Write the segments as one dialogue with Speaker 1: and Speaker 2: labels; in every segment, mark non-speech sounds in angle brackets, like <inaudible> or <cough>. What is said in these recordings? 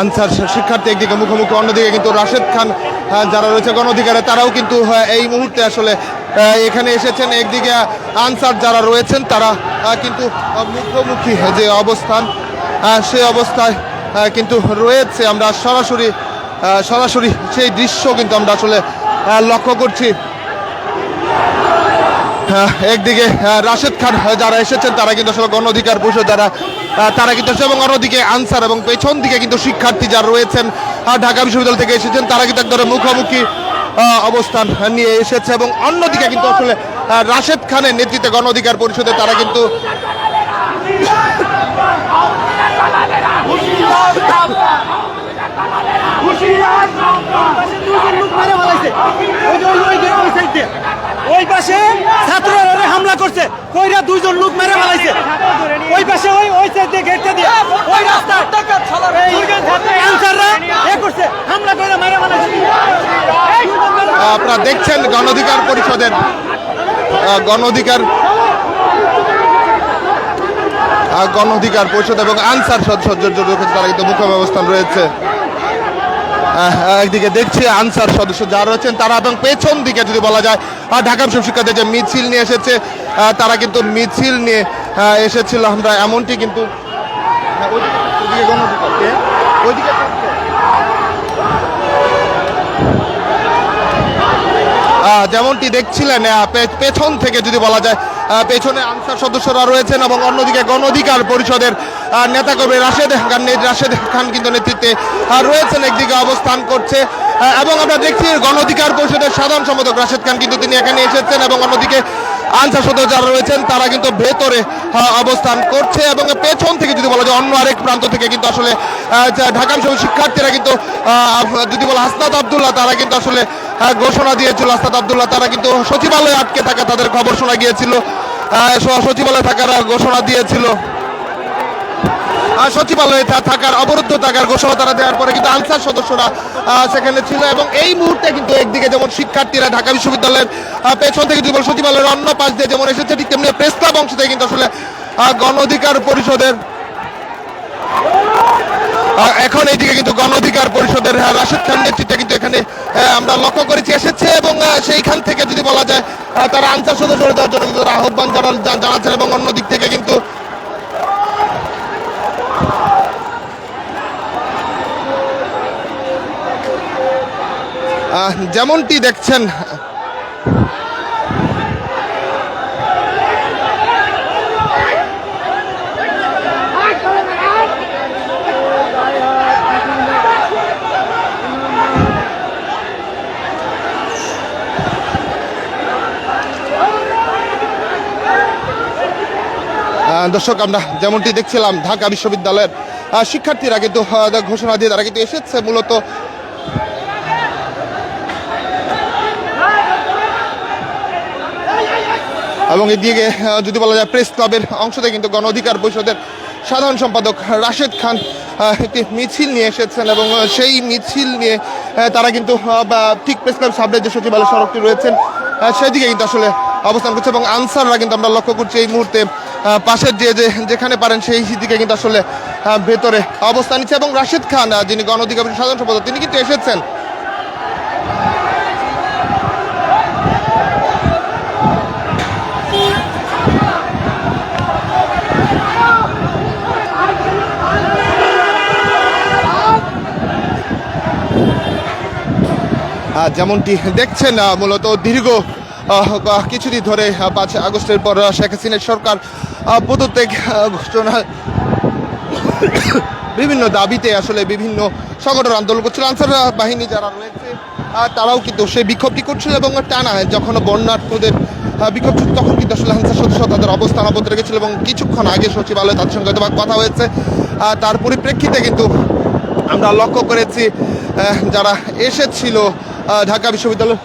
Speaker 1: Answer শিক্ষার্থী একদিকে মুখোমুখি, অন্যদিকে কিন্তু রাশেদ খান যারা রয়েছে গণ অধিকারে তারাও কিন্তু এই মুহূর্তে আসলে এখানে এসেছেন। একদিকে আনসার যারা রয়েছেন, তারা কিন্তু মুখোমুখি যে অবস্থান সেই অবস্থায় কিন্তু রয়েছে। আমরা সরাসরি সরাসরি সেই দৃশ্য কিন্তু আমরা আসলে লক্ষ্য করছি। একদিকে রাশেদ খান যারা এসেছেন, তারা কিন্তু আসলে গণ অধিকার পরিষদ যারা তারা কিন্তু এবং অন্যদিকে আনসার এবং পেছন দিকে কিন্তু শিক্ষার্থী যারা রয়েছেন ঢাকা বিশ্ববিদ্যালয় থেকে এসেছেন, তারা কিন্তু একদম মুখোমুখি অবস্থান নিয়ে এসেছে এবং অন্যদিকে কিন্তু আসলে রাশেদ খানের নেতৃত্বে গণ অধিকার পরিষদে তারা কিন্তু।
Speaker 2: ওই পাশে ছাত্ররা হামলা করছে। কইরা দুইজন লোক মেরে ফেলাইছে। ওই পাশে ওই ওই সাইড গেটটা দিয়ে। ওই রাস্তা করছে। হামলা করে মেরে ফেলাইছে।
Speaker 1: আপনারা দেখছেন গণ অধিকার পরিষদের আহ, গণ অধিকার পরিষদ এবং আনসার সদস্য তারা কিন্তু মুখ্য অবস্থান রয়েছে। একদিকে দেখছি আনসার সদস্য যারা রয়েছেন, তারা এবং পেছন দিকে যদি বলা যায় ঢাকা বিশ্ববিদ্যালয় শিক্ষার্থী যে মিছিল নিয়ে এসেছে তারা কিন্তু মিছিল নিয়ে এসেছিল। আমরা এমনটি কিন্তু যেমনটি দেখছিলেন পেছন থেকে যদি বলা যায় পেছনে আনসার সদস্যরা রয়েছেন এবং অন্যদিকে গণ অধিকার পরিষদের নেতাকর্মী রাশেদ খান রাশেদ খান কিন্তু নেতৃত্বে রয়েছেন, একদিকে অবস্থান করছে। এবং আমরা দেখছি গণ অধিকার পরিষদের সাধারণ সম্পাদক রাশেদ খান কিন্তু তিনি এখানে এসেছেন এবং অন্যদিকে আনসার সদস্য যারা রয়েছেন, তারা কিন্তু ভেতরে অবস্থান করছে এবং পেছন থেকে যদি বলা যায় অন্য আরেক প্রান্ত থেকে কিন্তু আসলে ঢাকা বিশ্ববিদ্যালয়ের শিক্ষার্থীরা কিন্তু যদি বলা হাসনাত আবদুল্লাহ, তারা কিন্তু আসলে ঘোষণা দিয়েছিল, হাসনাত আবদুল্লাহ, তারা কিন্তু সচিবালয়ে আটকে থাকা তাদের খবর শোনা গিয়েছিল। সচিবালয়ে থাকার ঘোষণা দিয়েছিল। সচিবালয়ে থাকার অবরুদ্ধ থাকার ঘোষণা তারা দেওয়ার পরে কিন্তু আনসার সদস্যরা সেখানে ছিল এবং এই মুহূর্তে কিন্তু একদিকে যেমন শিক্ষার্থীরা ঢাকা বিশ্ববিদ্যালয়ের পেছন থেকে যদি বল সচিবালয়ের অন্য পাশ দিয়ে যেমন এসেছে, ঠিক তেমনি প্রেস ক্লাব অংশ থেকে কিন্তু আসলে গণ অধিকার পরিষদের এখন এইদিকে কিন্তু গণ অধিকার পরিষদের রাশেদ খান নেতৃত্বে কিন্তু এখানে আমরা লক্ষ্য করেছি, এসেছে এবং সেইখান থেকে যদি বলা যায় তারা আনসার সদস্য যাওয়ার জন্য কিন্তু আহ্বান জানান জানাচ্ছেন এবং অন্য দিক থেকে কিন্তু যেমনটি দেখছেন দর্শক, আমরা যেমনটি দেখছিলাম, ঢাকা বিশ্ববিদ্যালয়ের শিক্ষার্থীরা কিন্তু ঘোষণা দিয়ে তারা কিন্তু এসেছে মূলত। এবং এদিকে যদি বলা যায়, প্রেস ক্লাবের অংশতে কিন্তু গণ অধিকার পরিষদের সাধারণ সম্পাদক রাশেদ খান একটি মিছিল নিয়ে এসেছেন এবং সেই মিছিল নিয়ে তারা কিন্তু ঠিক প্রেস ক্লাব সামনে যে সচিবালয় সড়কটি রয়েছেন সেদিকে কিন্তু আসলে অবস্থান করছে এবং আনসাররা কিন্তু আমরা লক্ষ্য করছি এই মুহূর্তে পাশের যে যেখানে পারেন সেই দিকে কিন্তু আসলে ভেতরে অবস্থান নিচ্ছে এবং রাশেদ খান যিনি গণ অধিকার সাধারণ সম্পাদক, তিনি কিন্তু এসেছেন। যেমনটি দেখছেন মূলত দীর্ঘ কিছুদিন ধরে পাঁচ আগস্টের পর শেখ হাসিনার সরকার পদত্যাগ ঘোষণা বিভিন্ন দাবিতে আসলে বিভিন্ন সংগঠন আন্দোলন করছিল। আনসার বাহিনী যারা রয়েছে তারাও কিন্তু সেই বিক্ষোভটি করছিল এবং টানা যখন বন্যার্থদের বিক্ষোভ তখন কিন্তু আসলে আনসার সদস্য তাদের অবস্থান অবত রেখেছিল এবং কিছুক্ষণ আগে সচিবালয়ে তাদের সঙ্গে হয়তো কথা হয়েছে। তার পরিপ্রেক্ষিতে কিন্তু আমরা লক্ষ্য করেছি যারা এসেছিল ঢাকা বিশ্ববিদ্যালয়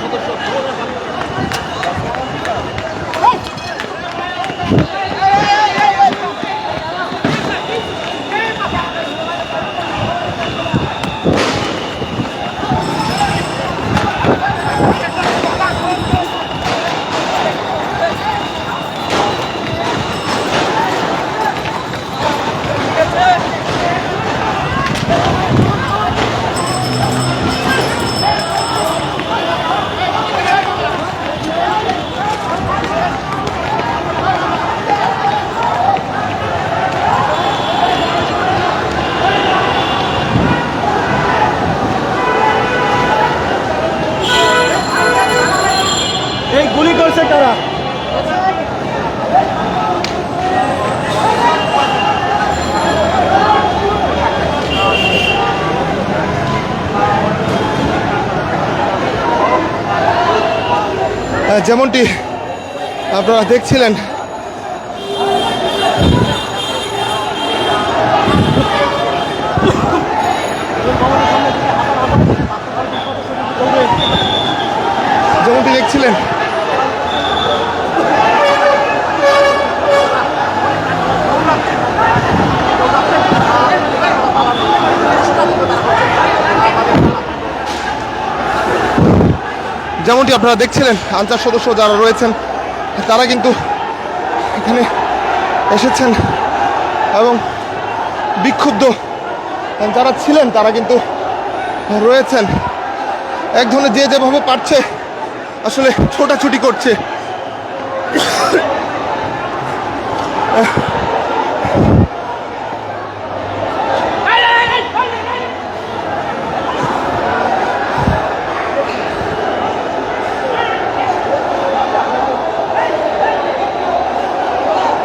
Speaker 1: সদস্য যেমনটি আপনারা দেখছিলেন। যেমনটি দেখছিলেন যেমনটি আপনারা দেখছিলেন আনসার সদস্য যারা রয়েছেন, তারা কিন্তু এখানে এসেছেন এবং বিক্ষুব্ধ যারা ছিলেন, তারা কিন্তু রয়েছেন। এক ধরনের যে যেভাবে পারছে, আসলে ছোটাছুটি করছে।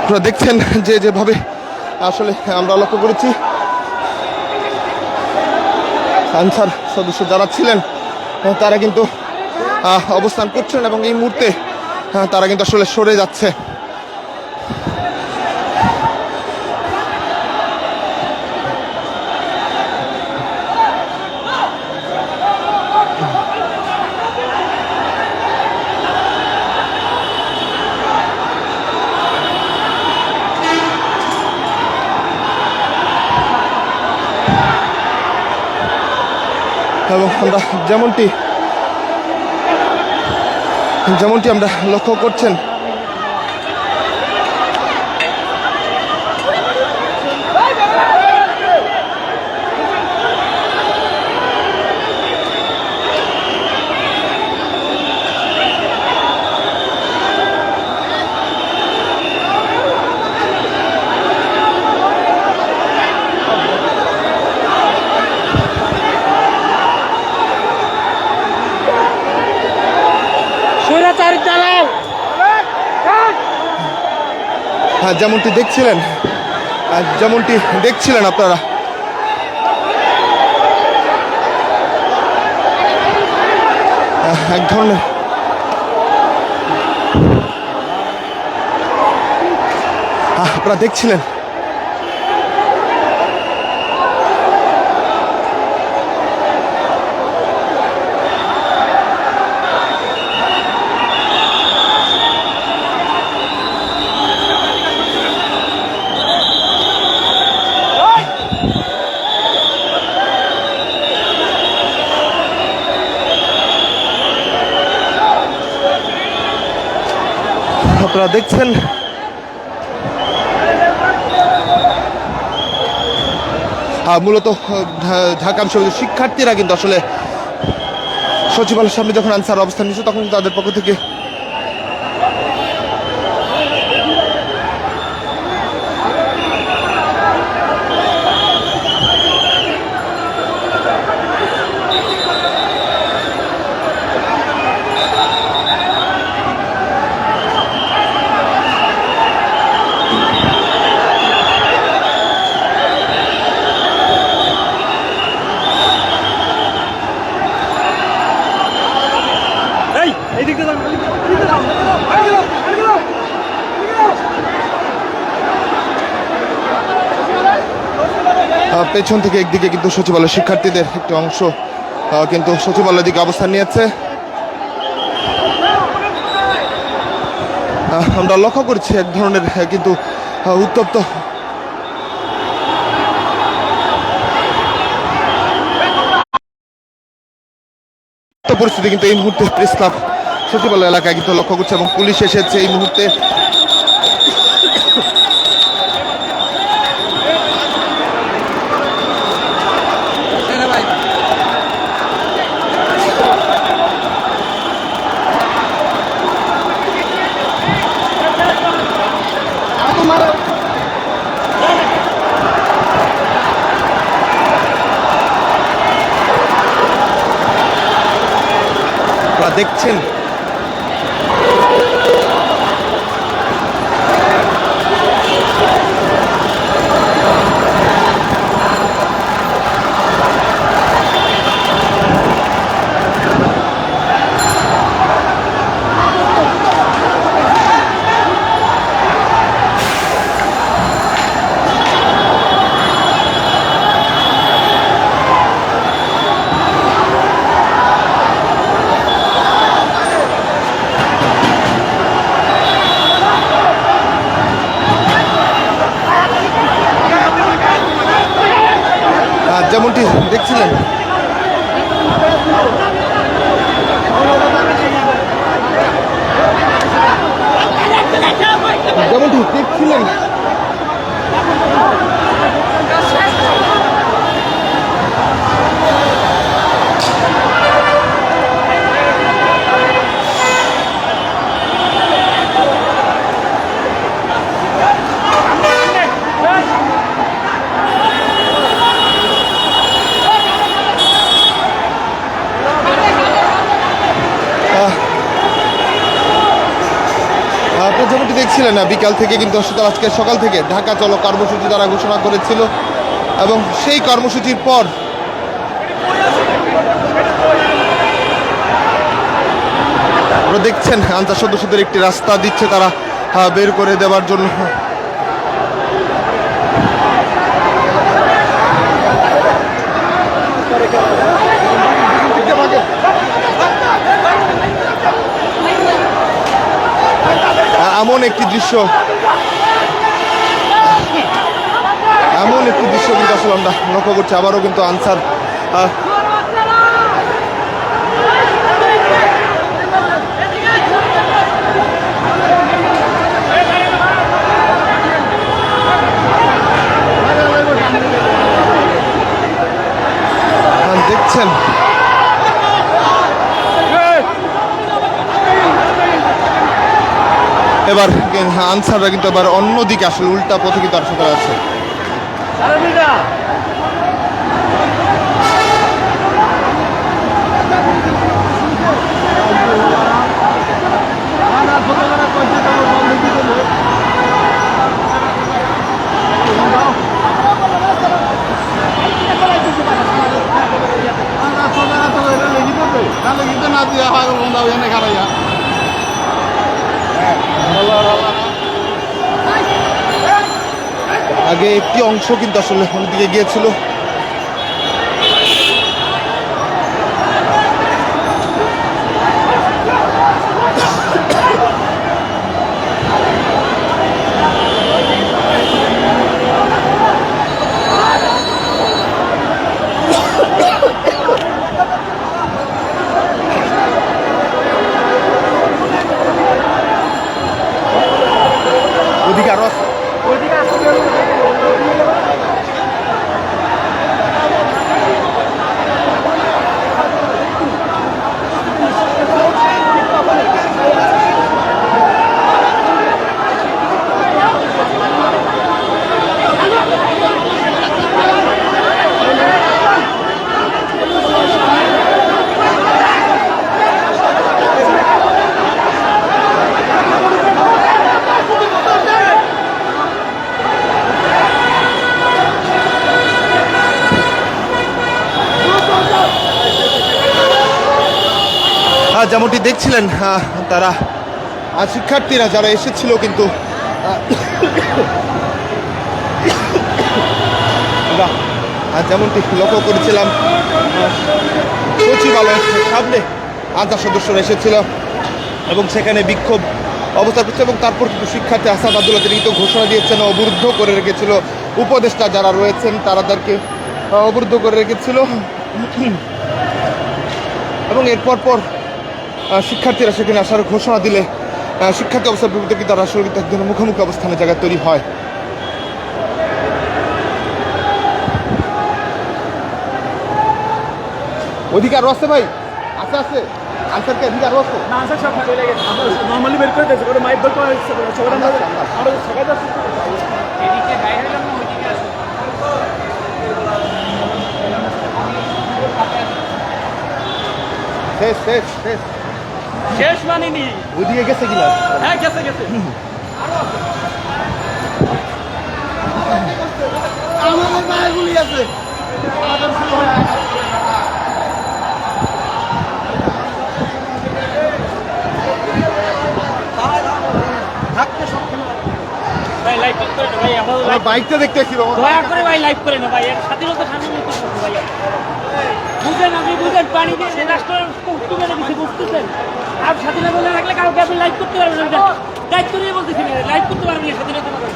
Speaker 1: আপনারা দেখছেন যে যেভাবে আসলে আমরা লক্ষ্য করেছি। আনসার সদস্য যারা ছিলেন তারা কিন্তু অবস্থান করছেন এবং এই মুহূর্তে আহ, তারা কিন্তু আসলে সরে যাচ্ছে। এবং আমরা যেমনটি যেমনটি আমরা লক্ষ্য করছেন যেমনটি দেখছিলেন যেমনটি দেখছিলেন আপনারা। এক ধরনের আপনারা দেখছিলেন আপনারা দেখছেন? হ্যাঁ মূলত ঢাকা বিশ্ববিদ্যালয়ের শিক্ষার্থীরা কিন্তু আসলে সচিবালয়ের সামনে যখন আনসার অবস্থান নিচ্ছে, তখন তাদের পক্ষ থেকে
Speaker 2: এই এই দিক দিয়ে যান, এই দিক দিয়ে যান, এই দিক দিয়ে যান, এই দিক দিয়ে যান, এই দিক দিয়ে যান, এই দিক দিয়ে যান।
Speaker 1: আহ, পেছন থেকে একদিকে কিন্তু সচিবালয় শিক্ষার্থীদের একটি অংশ কিন্তু সচিবালয়ের দিকে অবস্থান নিয়েছে। আমরা লক্ষ্য করছি এক ধরনের কিন্তু উত্তপ্ত পরিস্থিতি কিন্তু এই মুহূর্তে প্রেস ক্লাব সচিবালয় এলাকায় কিন্তু লক্ষ্য করছে এবং পুলিশ এসেছে এই মুহূর্তে। দেখছেন না, বিকাল থেকে কিন্তু অসুস্থ আজকে সকাল থেকে ঢাকা চলো কর্মসূচি তারা ঘোষণা করেছিল এবং সেই কর্মসূচির পর দেখছেন আনসার সদস্যদের একটি রাস্তা দিচ্ছে তারা বের করে দেওয়ার জন্য আহ, এমন একটি দৃশ্য। এমন একটি দৃশ্য কিন্তু আসলে আমরা লক্ষ্য করছি। আবারও কিন্তু আনসার দেখছেন। এবার আনসাররা কিন্তু এবার অন্যদিকে আসলে উল্টা পথে কিন্তু তারা আছে। আগে একটি অংশ কিন্তু আসলে অন্যদিকে গিয়েছিল ওদিকে আরও আছে আহ, যেমনটি দেখছিলেন তারা শিক্ষার্থীরা যারা এসেছিল কিন্তু <coughs> যেমনটি লক্ষ্য করেছিলাম, সচিবালয়ের সামনে আধা সদস্যরা এসেছিল এবং সেখানে বিক্ষোভ অবস্থা করছে এবং তারপর কিন্তু শিক্ষার্থী আসাদ আব্দুল্লাহ তিনি কিন্তু ঘোষণা দিয়েছেন, অবরুদ্ধ করে রেখেছিল। উপদেষ্টা যারা রয়েছেন, তারা তাদেরকে অবরুদ্ধ করে রেখেছিল। <coughs> এবং এরপর পর শিক্ষার্থীরা সেখানে আসার ঘোষণা দিলে শিক্ষার্থী অবস্থার বিরুদ্ধে কিন্তু তারা আসলে কিন্তু এক মুখোমুখি অবস্থানের জায়গা তৈরি হয়। অধিকার আছে ভাই? আস্তে আস্তে আনসারকে অধিকার আছে
Speaker 2: নর্মালি বের করে দিয়েছে ওটা মাইক বের করে দিচ্ছে সবাই আমরা আমরা সবাই যাচ্ছি।
Speaker 1: শেষ শেষ শেষ।
Speaker 2: শেষ মানিনি।
Speaker 1: ওদিকে গেছে কিনা?
Speaker 2: হ্যাঁ গেছে গেছে।
Speaker 1: আমাদের আছে।
Speaker 2: ভাই আমাদের
Speaker 1: আমরা বাইকটা দেখতেছি বাবা।
Speaker 2: দয়া করে ভাই লাইভ করে না ভাই এর স্বাধীনতা করতে ভাই। বুঝেন আপনি বুঝেন, পানি দিয়ে রাষ্ট্র উত্তর মেরে দিচ্ছে বুঝতেছেন? আর স্বাধীনতা বলে রাখলে কাউকে আপনি লাইক করতে পারবেন দায়িত্ব নিয়ে বলতেছি লাইক করতে পারবেন স্বাধীনতা বলে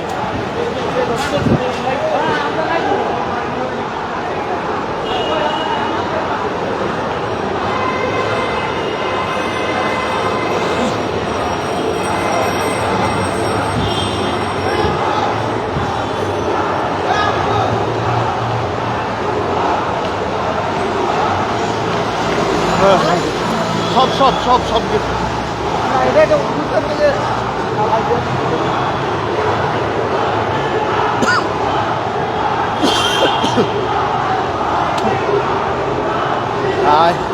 Speaker 1: সব সব সব কিছু। আয়।